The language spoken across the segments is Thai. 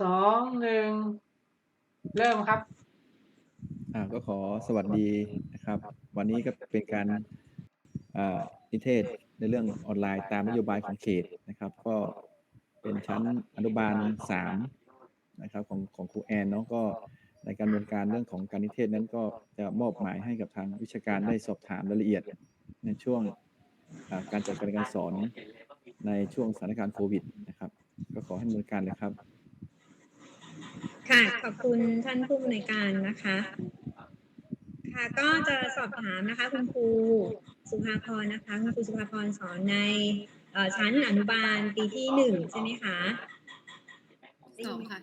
สองหนึ่งเริ่มครับ อ่าก็ขอสวัสดีนะครับ วันนี้ก็เป็นการอ่านิเทศในเรื่องออนไลน์ตามนโยบายของเขตนะครับ ก็เป็นชั้นอนุบาลสามนะครับของของครูแอนเนาะก็ในการดำเนินการเรื่องของการนิเทศนั้นก็จะมอบหมายให้กับทางวิชาการได้สอบถามรายละเอียดในช่วงอ่าการจัดการเรียนการสอนในช่วงสถานการณ์โควิดนะครับ ก็ขอให้ดำเนินการเลยครับ ค่ะ ขอบคุณท่านผู้อำนวยการนะคะ ค่ะก็จะสอบถามนะคะคุณครูสุภาพรนะคะคุณครูสุภาพรสอนในเอ่อชั้นอนุบาลปีที่หนึ่งใช่ไหมคะสองค่ะ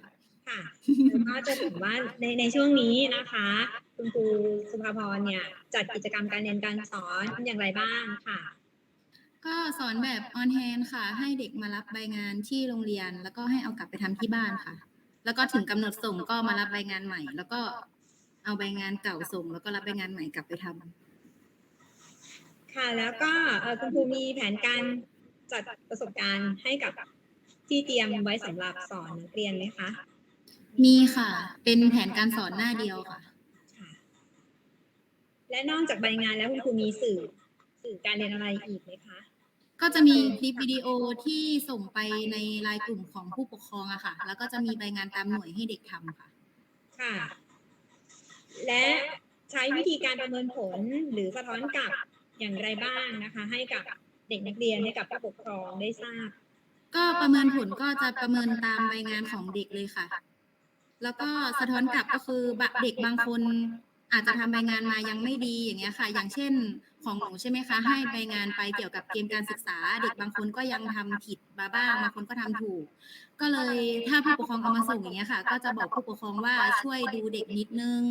ค่ะแล้วก็จะถือว่าในในช่วงนี้นะคะ คุณครูสุภาพรเนี่ยจัดกิจกรรมการเรียนการสอนอย่างไรบ้างค่ะ ก็สอนแบบออนแฮนค่ะ ให้เด็กมารับใบงานที่โรงเรียน แล้วก็ให้เอากลับไปทำที่บ้านค่ะ แล้วก็ถึงกำหนดส่งก็มารับใบงานใหม่ แล้วก็เอาใบงานเก่าส่ง แล้วก็รับใบงานใหม่กลับไปทำ ค่ะ แล้วก็เอ่อคุณครูมีแผนการจัดประสบการณ์ให้กับที่เตรียมไว้สำหรับสอนนักเรียนไหมคะมีค่ะ เป็นแผนการสอนหน้าเดียวค่ะ ค่ะ และนอกจากใบงานแล้วคุณครูมีสื่อ สื่อการเรียนอะไรอีกไหมคะ ก็จะมีคลิปวิดีโอที่ส่งไปในไลน์กลุ่มของผู้ปกครองอะค่ะ แล้วก็จะมีใบงานตามหน่วยให้เด็กทำค่ะ ค่ะ และใช้วิธีการประเมินผลหรือสะท้อนกลับอย่างไรบ้างนะคะ ให้กับเด็กนักเรียนให้กับผู้ปกครองได้ทราบ ก็ประเมินผลก็จะประเมินตามใบงานของเด็กเลยค่ะ แล้วก็สะท้อนกลับก็คือบะเด็กบางคนอาจจะทำใบงานมายังไม่ดีอย่างเงี้ยค่ะ อย่างเช่น ของหนูใช่ไหมคะ ให้ใบงานไปเกี่ยวกับเกมการศึกษา เด็กบางคนก็ยังทำผิดมาบ้างบางคนก็ทำถูก ก็เลยถ้าผู้ปกครองเอามาส่งอย่างเงี้ยค่ะ ก็จะบอกผู้ปกครองว่าช่วยดูเด็กนิดนึง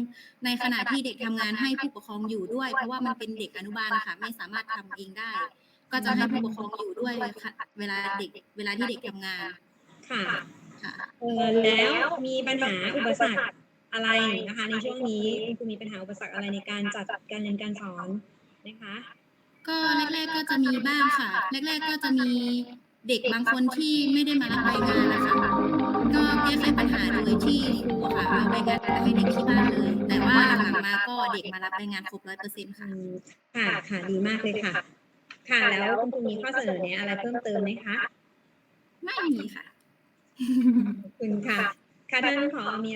ในขณะที่เด็กทำงานให้ผู้ปกครองอยู่ด้วย เพราะว่ามันเป็นเด็กอนุบาลนะคะไม่สามารถทำเองได้ ก็จะให้ผู้ปกครองอยู่ด้วยค่ะเวลาเด็กเวลาที่เด็กทำงานค่ะค่ะเออแล้วมีปัญหาอุปสรรคอะไรนะคะในช่วงนี้คุณครูมีปัญหาอุปสรรคอะไรในการจัดการเรียนการสอน นะคะ ก็แรกๆก็จะมีบ้างค่ะ แรกๆก็จะมีเด็กบางคนที่ไม่ได้มารับใบงานนะคะก็แก้ไขปัญหาโดยที่ครูอะค่ะเอาใบงานไปให้เด็กที่บ้านเลย แต่ว่าหลังๆมาก็เด็กมารับใบงานครบร้อยเปอร์เซ็นต์อืค่ะมค่ะ ค่ะ ดีมากเลยค่ะ ค่ะ แล้วคุณครูมีข้อเสนอแนะอะไรเพิ่มเติมไหมคะ ไม่มีค่ะ ขอบคุณค่ะ ค่ะท่านผอมี